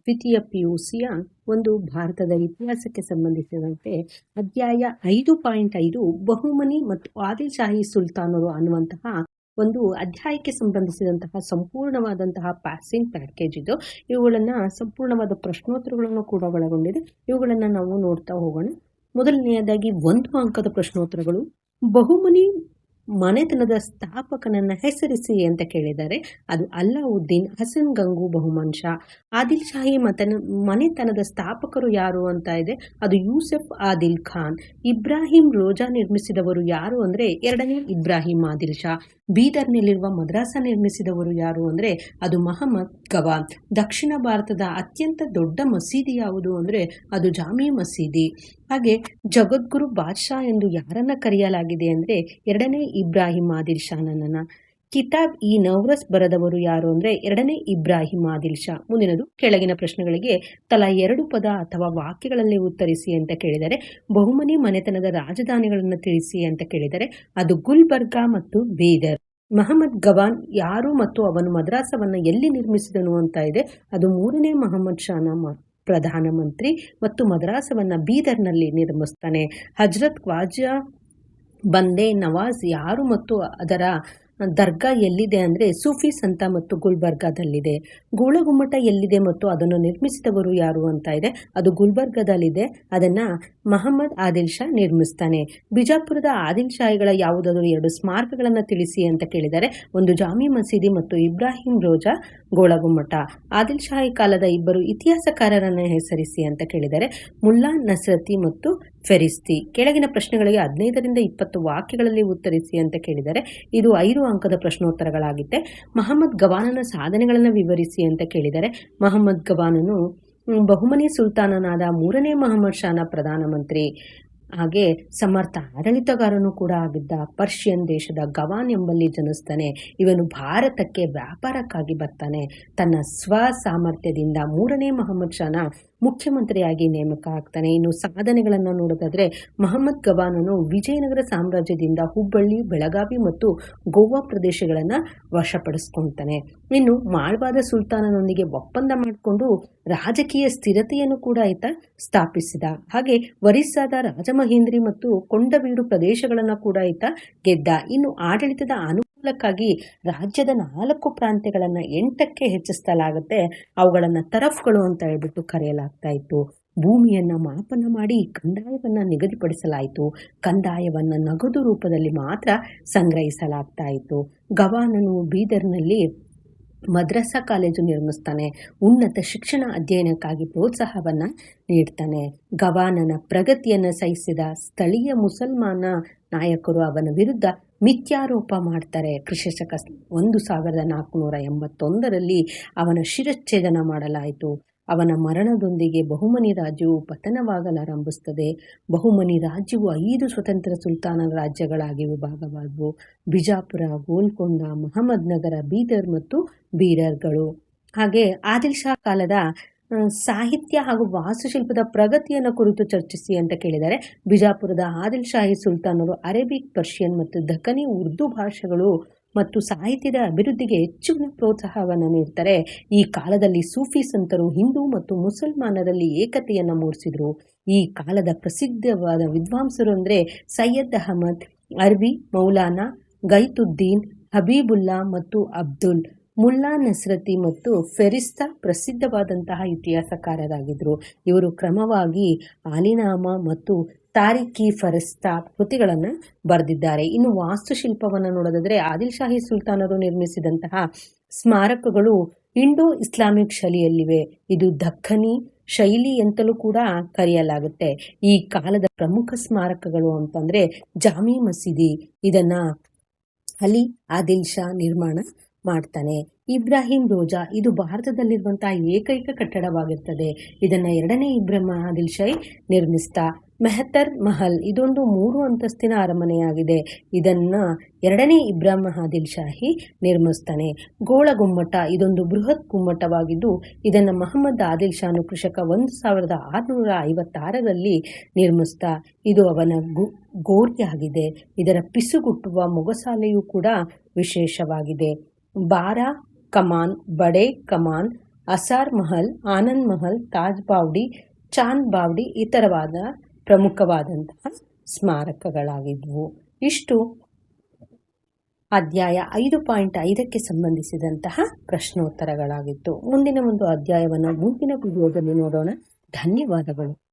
ದ್ವಿತೀಯ ಪಿಯುಸಿಯ ಒಂದು ಭಾರತದ ಇತಿಹಾಸಕ್ಕೆ ಸಂಬಂಧಿಸಿದಂತೆ ಅಧ್ಯಾಯ ಐದು ಪಾಯಿಂಟ್ ಐದು ಬಹುಮನಿ ಮತ್ತು ಆದಿಶಾಹಿ ಶಾಹಿ ಸುಲ್ತಾನರು ಅನ್ನುವಂತಹ ಒಂದು ಅಧ್ಯಾಯಕ್ಕೆ ಸಂಬಂಧಿಸಿದಂತಹ ಸಂಪೂರ್ಣವಾದಂತಹ ಪ್ಯಾಸಿಂಗ್ ಪ್ಯಾಕೇಜ್ ಇದು. ಇವುಗಳನ್ನು ಸಂಪೂರ್ಣವಾದ ಪ್ರಶ್ನೋತ್ತರಗಳನ್ನು ಕೂಡ ಒಳಗೊಂಡಿದೆ. ಇವುಗಳನ್ನು ನಾವು ನೋಡ್ತಾ ಹೋಗೋಣ. ಮೊದಲನೆಯದಾಗಿ ಒಂದು ಅಂಕದ ಪ್ರಶ್ನೋತ್ತರಗಳು. ಬಹುಮನಿ ಮನೆತನದ ಸ್ಥಾಪಕನನ್ನ ಹೆಸರಿಸಿ ಅಂತ ಕೇಳಿದ್ದಾರೆ. ಅದು ಅಲ್ಲಾವುದ್ದೀನ್ ಹಸನ್ ಗಂಗು ಬಹುಮನ್ ಆದಿಲ್ ಶಾಹಿ ಮತನ, ಮನೆತನದ ಸ್ಥಾಪಕರು ಯಾರು ಅಂತ ಇದೆ. ಅದು ಯೂಸಫ್ ಆದಿಲ್ ಖಾನ್. ಇಬ್ರಾಹಿಂ ರೋಜಾ ನಿರ್ಮಿಸಿದವರು ಯಾರು ಅಂದ್ರೆ ಎರಡನೇ ಇಬ್ರಾಹಿಂ ಆದಿಲ್ ಶಾ. ಬೀದರ್ನಲ್ಲಿರುವ ಮದ್ರಾಸ ನಿರ್ಮಿಸಿದವರು ಯಾರು ಅಂದರೆ ಅದು ಮಹಮ್ಮದ್ ಗವಾನ್ ದಕ್ಷಿಣ ಭಾರತದ ಅತ್ಯಂತ ದೊಡ್ಡ ಮಸೀದಿ ಯಾವುದು ಅಂದರೆ ಅದು ಜಾಮಿ ಮಸೀದಿ. ಹಾಗೆ ಜಗದ್ಗುರು ಬಾದ್ಶಾ ಎಂದು ಯಾರನ್ನು ಕರೆಯಲಾಗಿದೆ ಅಂದರೆ ಎರಡನೇ ಇಬ್ರಾಹಿಂ ಆದಿಲ್ ಶಾನನ್ನ ಕಿತಾಬ್ ಈ ನವ್ರಸ್ ಬರೆದವರು ಯಾರು ಅಂದ್ರೆ ಎರಡನೇ ಇಬ್ರಾಹಿಂ ಆದಿಲ್ ಶಾ. ಮುಂದಿನದು ಕೆಳಗಿನ ಪ್ರಶ್ನೆಗಳಿಗೆ ತಲಾ ಎರಡು ಪದ ಅಥವಾ ವಾಕ್ಯಗಳಲ್ಲಿ ಉತ್ತರಿಸಿ ಅಂತ ಕೇಳಿದರೆ, ಬಹುಮನಿ ಮನೆತನದ ರಾಜಧಾನಿಗಳನ್ನು ತಿಳಿಸಿ ಅಂತ ಕೇಳಿದರೆ, ಅದು ಗುಲ್ಬರ್ಗಾ ಮತ್ತು ಬೀದರ್. ಮಹಮ್ಮದ್ ಗವಾನ್ ಯಾರು ಮತ್ತು ಅವನು ಮದ್ರಾಸವನ್ನ ಎಲ್ಲಿ ನಿರ್ಮಿಸಿದನು ಅಂತ ಇದೆ, ಅದು ಮೂರನೇ ಮಹಮ್ಮದ್ ಶಾನ ಪ್ರಧಾನಮಂತ್ರಿ ಮತ್ತು ಮದ್ರಾಸವನ್ನ ಬೀದರ್ನಲ್ಲಿ ನಿರ್ಮಿಸ್ತಾನೆ. ಹಜ್ರತ್ ಖ್ವಾಜಾ ಬಂದೆ ನವಾಜ್ ಯಾರು ಮತ್ತು ಅದರ ದರ್ಗಾ ಎಲ್ಲಿದೆ ಅಂದರೆ ಸೂಫಿ ಸಂತ ಮತ್ತು ಗುಲ್ಬರ್ಗಾದಲ್ಲಿದೆ. ಗೋಳಗುಮ್ಮಟ ಎಲ್ಲಿದೆ ಮತ್ತು ಅದನ್ನು ನಿರ್ಮಿಸಿದವರು ಯಾರು ಅಂತ ಇದೆ. ಅದು ಗುಲ್ಬರ್ಗಾದಲ್ಲಿದೆ. ಅದನ್ನು ಮಹಮ್ಮದ್ ಆದಿಲ್ ಶಾ ನಿರ್ಮಿಸ್ತಾನೆ. ಬಿಜಾಪುರದ ಆದಿಲ್ ಶಾಹಿಗಳ ಯಾವುದಾದರೂ ಎರಡು ಸ್ಮಾರಕಗಳನ್ನು ತಿಳಿಸಿ ಅಂತ ಕೇಳಿದರೆ, ಒಂದು ಜಾಮಿ ಮಸೀದಿ ಮತ್ತು ಇಬ್ರಾಹಿಂ ರೋಜಾ ಗೋಳಗುಮ್ಮಟ. ಆದಿಲ್ ಶಾಹಿ ಕಾಲದ ಇಬ್ಬರು ಇತಿಹಾಸಕಾರರನ್ನು ಹೆಸರಿಸಿ ಅಂತ ಕೇಳಿದರೆ, ಮುಲ್ಲಾ ನಸರತಿ ಮತ್ತು ಫೆರಿಸ್ತಿ. ಕೆಳಗಿನ ಪ್ರಶ್ನೆಗಳಿಗೆ ಹದಿನೈದರಿಂದ ಇಪ್ಪತ್ತು ವಾಕ್ಯಗಳಲ್ಲಿ ಉತ್ತರಿಸಿ ಅಂತ ಕೇಳಿದರೆ, ಇದು ಐದು ಅಂಕದ ಪ್ರಶ್ನೋತ್ತರಗಳಾಗಿತ್ತೆ ಮಹಮ್ಮದ್ ಗವಾನನ ಸಾಧನೆಗಳನ್ನು ವಿವರಿಸಿ ಅಂತ ಕೇಳಿದರೆ, ಮಹಮ್ಮದ್ ಗವಾನನು ಬಹುಮನಿ ಸುಲ್ತಾನನಾದ ಮೂರನೇ ಮಹಮ್ಮದ್ ಶಾನ ಪ್ರಧಾನಮಂತ್ರಿ. ಹಾಗೆ ಸಮರ್ಥ ಆಡಳಿತಗಾರನು ಕೂಡ ಆಗಿದ್ದ ಪರ್ಷಿಯನ್ ದೇಶದ ಗವಾನ್ ಎಂಬಲ್ಲಿ ಜನಿಸ್ತಾನೆ. ಇವನು ಭಾರತಕ್ಕೆ ವ್ಯಾಪಾರಕ್ಕಾಗಿ ಬರ್ತಾನೆ. ತನ್ನ ಸ್ವ ಸಾಮರ್ಥ್ಯದಿಂದ ಮೂರನೇ ಮಹಮ್ಮದ್ ಶಾನ ಮುಖ್ಯಮಂತ್ರಿಯಾಗಿ ನೇಮಕ ಆಗ್ತಾನೆ. ಇನ್ನು ಸಾಧನೆಗಳನ್ನು ನೋಡೋದಾದ್ರೆ ಮಹಮ್ಮದ್ ಗವಾನನು ವಿಜಯನಗರ ಸಾಮ್ರಾಜ್ಯದಿಂದ ಹುಬ್ಬಳ್ಳಿ, ಬೆಳಗಾವಿ ಮತ್ತು ಗೋವಾ ಪ್ರದೇಶಗಳನ್ನು ವಶಪಡಿಸ್ಕೊಳ್ತಾನೆ ಇನ್ನು ಮಾಳ್ವಾದ ಸುಲ್ತಾನನೊಂದಿಗೆ ಒಪ್ಪಂದ ಮಾಡಿಕೊಂಡು ರಾಜಕೀಯ ಸ್ಥಿರತೆಯನ್ನು ಕೂಡ ಈತ ಸ್ಥಾಪಿಸಿದ. ಹಾಗೆ ವರಿಸ್ಸಾದ ರಾಜಮಹೇಂದ್ರಿ ಮತ್ತು ಕೊಂಡವೀಡು ಪ್ರದೇಶಗಳನ್ನು ಕೂಡ ಈತ ಗೆದ್ದ. ಇನ್ನು ಆಡಳಿತದ ಅನು ಮೂಲಕ್ಕಾಗಿ ರಾಜ್ಯದ ನಾಲ್ಕು ಪ್ರಾಂತ್ಯಗಳನ್ನು ಎಂಟಕ್ಕೆ ಹೆಚ್ಚಿಸಲಾಗುತ್ತೆ. ಅವುಗಳನ್ನು ತರಫ್ಗಳು ಅಂತ ಹೇಳ್ಬಿಟ್ಟು ಕರೆಯಲಾಗ್ತಾ ಇತ್ತು. ಭೂಮಿಯನ್ನ ಮಾಪನ ಮಾಡಿ ಕಂದಾಯವನ್ನು ನಿಗದಿಪಡಿಸಲಾಯಿತು. ಕಂದಾಯವನ್ನು ನಗದು ರೂಪದಲ್ಲಿ ಮಾತ್ರ ಸಂಗ್ರಹಿಸಲಾಗ್ತಾ ಇತ್ತು. ಗವಾನನು ಬೀದರ್ನಲ್ಲಿ ಮದ್ರಸಾ ಕಾಲೇಜು ನಿರ್ಮಿಸ್ತಾನೆ. ಉನ್ನತ ಶಿಕ್ಷಣ ಅಧ್ಯಯನಕ್ಕಾಗಿ ಪ್ರೋತ್ಸಾಹವನ್ನ ನೀಡ್ತಾನೆ. ಗವಾನನ ಪ್ರಗತಿಯನ್ನು ಸಹಿಸಿದ ಸ್ಥಳೀಯ ಮುಸಲ್ಮಾನ ನಾಯಕರು ಅವನ ವಿರುದ್ಧ ಮಿಥ್ಯಾರೋಪ ಮಾಡ್ತಾರೆ ಕೃಷಿಶಕ ಒಂದು ಸಾವಿರದ ನಾಲ್ಕುನೂರ ಎಂಬತ್ತೊಂದರಲ್ಲಿ ಅವನ ಶಿರಚ್ಛೇದನ ಮಾಡಲಾಯಿತು. ಅವನ ಮರಣದೊಂದಿಗೆ ಬಹುಮನಿ ರಾಜ್ಯವು ಪತನವಾಗಲಾರಂಭಿಸುತ್ತದೆ. ಬಹುಮನಿ ರಾಜ್ಯವು ಐದು ಸ್ವತಂತ್ರ ಸುಲ್ತಾನ ರಾಜ್ಯಗಳಾಗಿ ವಿಭಾಗವಾದವು ಬಿಜಾಪುರ, ಗೋಲ್ಕೊಂಡ ಮಹಮ್ಮದ್ ನಗರ, ಬೀದರ್ ಮತ್ತು ಬೀರರ್ಗಳು ಹಾಗೆ ಆದಿಲ್ ಶಾ ಕಾಲದ ಸಾಹಿತ್ಯ ಹಾಗೂ ವಾಸ್ತುಶಿಲ್ಪದ ಪ್ರಗತಿಯನ್ನು ಕುರಿತು ಚರ್ಚಿಸಿ ಅಂತ ಕೇಳಿದರೆ ಬಿಜಾಪುರದ ಆದಿಲ್ ಶಾಹಿ ಸುಲ್ತಾನರು ಅರೇಬಿಕ್, ಪರ್ಷಿಯನ್ ಮತ್ತು ದಖನಿ ಉರ್ದು ಭಾಷೆಗಳು ಮತ್ತು ಸಾಹಿತ್ಯದ ಅಭಿವೃದ್ಧಿಗೆ ಹೆಚ್ಚಿನ ಪ್ರೋತ್ಸಾಹವನ್ನು ನೀಡ್ತಾರೆ. ಈ ಕಾಲದಲ್ಲಿ ಸೂಫಿ ಸಂತರು ಹಿಂದೂ ಮತ್ತು ಮುಸಲ್ಮಾನರಲ್ಲಿ ಏಕತೆಯನ್ನು ಮೂಡಿಸಿದರು. ಈ ಕಾಲದ ಪ್ರಸಿದ್ಧವಾದ ವಿದ್ವಾಂಸರು ಅಂದರೆ ಸೈಯದ್ ಅಹಮದ್, ಅರ್ವಿ, ಮೌಲಾನಾ, ಗೈತುದ್ದೀನ್, ಹಬೀಬುಲ್ಲಾ ಮತ್ತು ಅಬ್ದುಲ್. ಮುಲ್ಲಾ ನಸ್ರತಿ ಮತ್ತು ಫೆರಿಸ್ತಾ ಪ್ರಸಿದ್ಧವಾದಂತಹ ಇತಿಹಾಸಕಾರರಾಗಿದ್ದರು ಇವರು ಕ್ರಮವಾಗಿ ಆಲಿನಾಮ ಮತ್ತು ತಾರಿಕಿ ಫರಿಸ್ತಾ ಕೃತಿಗಳನ್ನು ಬರೆದಿದ್ದಾರೆ. ಇನ್ನು ವಾಸ್ತುಶಿಲ್ಪವನ್ನು ನೋಡೋದಾದರೆ ಆದಿಲ್ ಶಾಹಿ ಸುಲ್ತಾನರು ನಿರ್ಮಿಸಿದಂತಹ ಸ್ಮಾರಕಗಳು ಇಂಡೋ ಇಸ್ಲಾಮಿಕ್ ಶೈಲಿಯಲ್ಲಿವೆ. ಇದು ದಖನಿ ಶೈಲಿ ಅಂತಲೂ ಕೂಡ ಕರೆಯಲಾಗುತ್ತೆ. ಈ ಕಾಲದ ಪ್ರಮುಖ ಸ್ಮಾರಕಗಳು ಅಂತಂದ್ರೆ ಜಾಮಿ ಮಸೀದಿ. ಇದನ್ನ ಅಲಿ ಆದಿಲ್ ಶಾ ನಿರ್ಮಾಣ ಮಾಡ್ತಾನೆ. ಇಬ್ರಾಹಿಂ ರೋಜಾ ಇದು ಭಾರತದಲ್ಲಿರುವಂತಹ ಏಕೈಕ ಕಟ್ಟಡವಾಗಿರ್ತದೆ. ಇದನ್ನ ಎರಡನೇ ಇಬ್ರಾಹಿಂ ಆದಿಲ್ ಶೈ ನಿರ್ಮಿಸ್ತಾ, ಮೆಹತರ್ ಮಹಲ್ ಇದೊಂದು ಮೂರು ಅಂತಸ್ತಿನ ಅರಮನೆಯಾಗಿದೆ. ಇದನ್ನ ಎರಡನೇ ಇಬ್ರಾಹಿಂ ಆದಿಲ್ ಶಾಹಿ ನಿರ್ಮಿಸ್ತಾನೆ. ಗೋಳ ಗುಮ್ಮಟ ಇದೊಂದು ಬೃಹತ್ ಗುಮ್ಮಟವಾಗಿದ್ದು, ಇದನ್ನು ಮಹಮ್ಮದ್ ಆದಿಲ್ ಶಾನು ಕೃಷಕ ಒಂದು ಸಾವಿರದ ಆರುನೂರ ಐವತ್ತಾರರಲ್ಲಿ ನಿರ್ಮಿಸ್ತಾ, ಇದು ಅವನ ಗು, ಗೋರಿಯಾಗಿದೆ. ಇದರ ಪಿಸುಗುಟ್ಟುವ ಮೊಗಸಾಲೆಯೂ ಕೂಡ ವಿಶೇಷವಾಗಿದೆ. ಬಾರಾ, ಕಮಾನ್, ಬಡೆ, ಕಮಾನ್, ಅಸಾರ್ ಮಹಲ್, ಆನಂದ್ ಮಹಲ್, ತಾಜ್ ಬಾವ್ಡಿ, ಚಾಂದ್ ಬಾವ್ಡಿ ಇತರವಾದ ಪ್ರಮುಖವಾದಂತಹ ಸ್ಮಾರಕಗಳಾಗಿದ್ವು. ಇಷ್ಟು. ಅಧ್ಯಾಯ ಐದು ಪಾಯಿಂಟ್ ಐದಕ್ಕೆ ಸಂಬಂಧಿಸಿದಂತಹ ಪ್ರಶ್ನೋತ್ತರಗಳಾಗಿತ್ತು. ಮುಂದಿನ ಒಂದು ಅಧ್ಯಾಯವನ್ನು, ಮುಂದಿನ ವಿಡಿಯೋದಲ್ಲಿ ನೋಡೋಣ. ಧನ್ಯವಾದಗಳು.